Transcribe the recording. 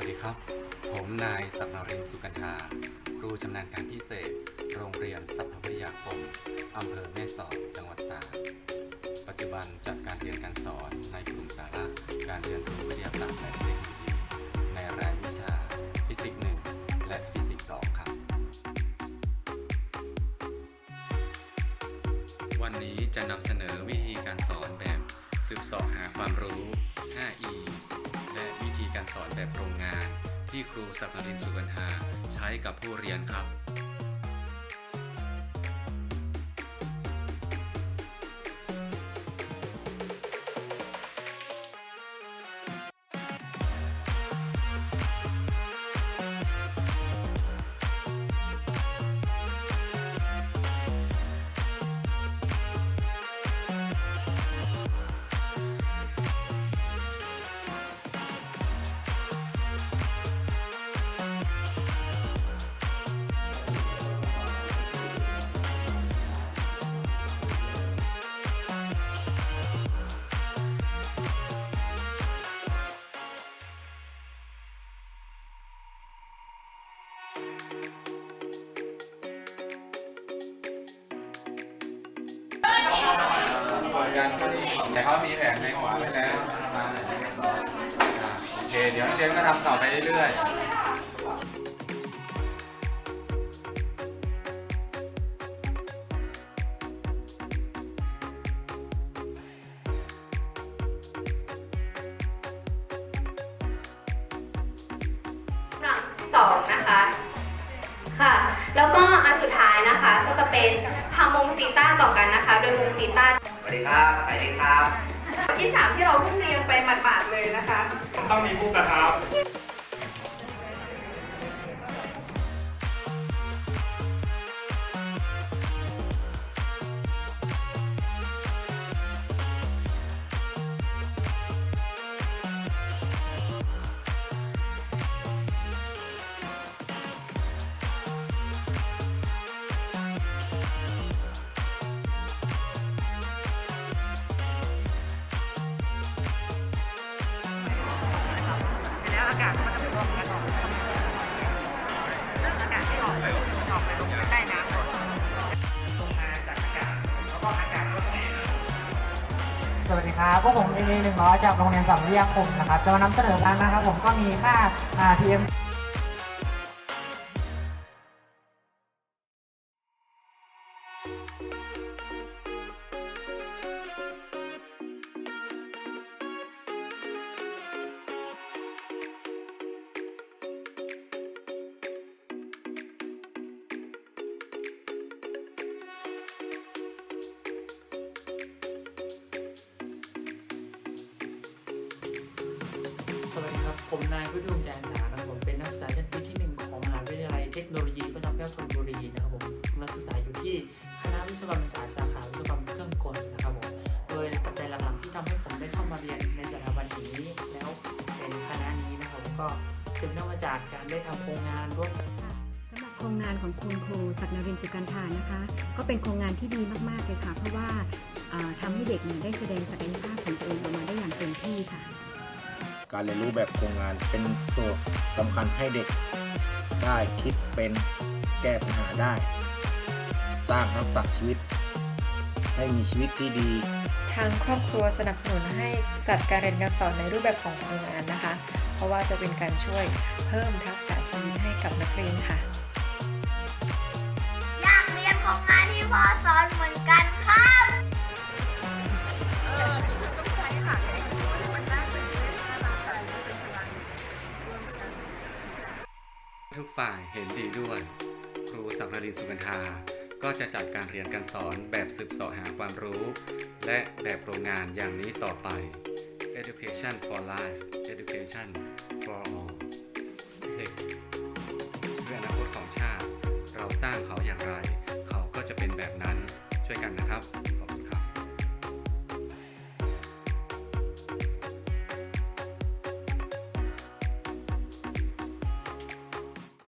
วัสดีครับ ผมนายสัปนรินทร์สุกันธาครูชำนาญการพิเศษ โรงเรียนสัพพวิทยาคมอำเภอแม่สอดจังหวัดตากปัจจุบันจัดการเรียนการสอนในกลุ่มสาระการเรียนรู้วิทยาศาสตร์และเทคโนโลยีในรายวิชา ฟิสิกส์1และฟิสิกส์2ครับ วันนี้จะนำเสนอวิธีการสอนแบบสืบสอบหาความรู้ 5E สอนแบบโรงงาน ที่ครูสักนรินสุวรรณาใช้กับผู้เรียนครับ แต่เขามีแผนในหัวไว้แล้วมาอ่าโอเค เดี๋ยวนักเรียนก็ทำต่อไปเรื่อยๆ หลังสองนะคะ ค่ะ แล้วก็อันสุดท้ายนะคะก็จะเป็นทำมุมซีต้าต่อกันนะคะ โดยมุมซีต้า วัสดีครับสวัสดีครับที่สามที่เราเพิ่งเรียนไปหมาดๆเลยนะคะ ต้องมีผู้กระทำากาศมันจะเป็นลมกันออกซึ่งอากาศที่ออกไปออกไปลงใต้น้ำก่อนลงมาจากอากาศแล้วก็อากาศก็แสงสวัสดีครับพวกผมเอหนึ่งร้อยจากโรงเรียนสัมวิทยาคมนะครับจะมานำเสนอกันนะครับผมก็มีค่า PM ส ผมนายพุทธวงศ์แจนสาครับผมเป็นนักศึกษาชั้นปีที่หนึ่งของมหาวิทยาลัยเทคโนโลยีพระจอมเกล้าธนบุรีนะครับผมกำลังศึกษาอยู่ที่คณะวิศวกรรมศาสตร์สาขาวิศวกรรมเครื่องกลนะครับผมโดยปัจจัยหลักๆที่ทำให้ผมได้เข้ามาเรียนในสถาบันแห่งนี้แล้วเป็นคณะนี้นะครับผมก็สืบเนื่องมาจากการได้ทำโครงงานร่วมกับสำหรับโครงงานของคุณครูศักนรินสุกันธานะคะ ก็เป็นโครงงานที่ดีมากๆเลยค่ะ เพราะว่าเอ่อทำให้เด็กเนี่ยได้แสดงศักยภาพของตัวเองออกมาได้อย่างเต็มที่ค่ะ การเรียนรู้แบบโครงงานเป็นตัวสำคัญให้เด็ก ได้คิดเป็นแก้ปัญหาได้ สร้างทักษะชีวิต ให้มีชีวิตที่ดีทางครอบครัวสนับสนุนให้จัดการเรียนการสอนในรูปแบบของโครงงานนะคะ เพราะว่าจะเป็นการช่วยเพิ่มทักษะชีวิตให้กับนักเรียนค่ะอยากเรียนของงานที่พ่อสอนเหมือนกันครับ ฝ่ายเห็นดีด้วย ครูสักรินทร์สุกันธาก็จะจัดการเรียนการสอนแบบสืบเสาะหาความรู้ และแบบโรงงานอย่างนี้ต่อไป Education for Life Education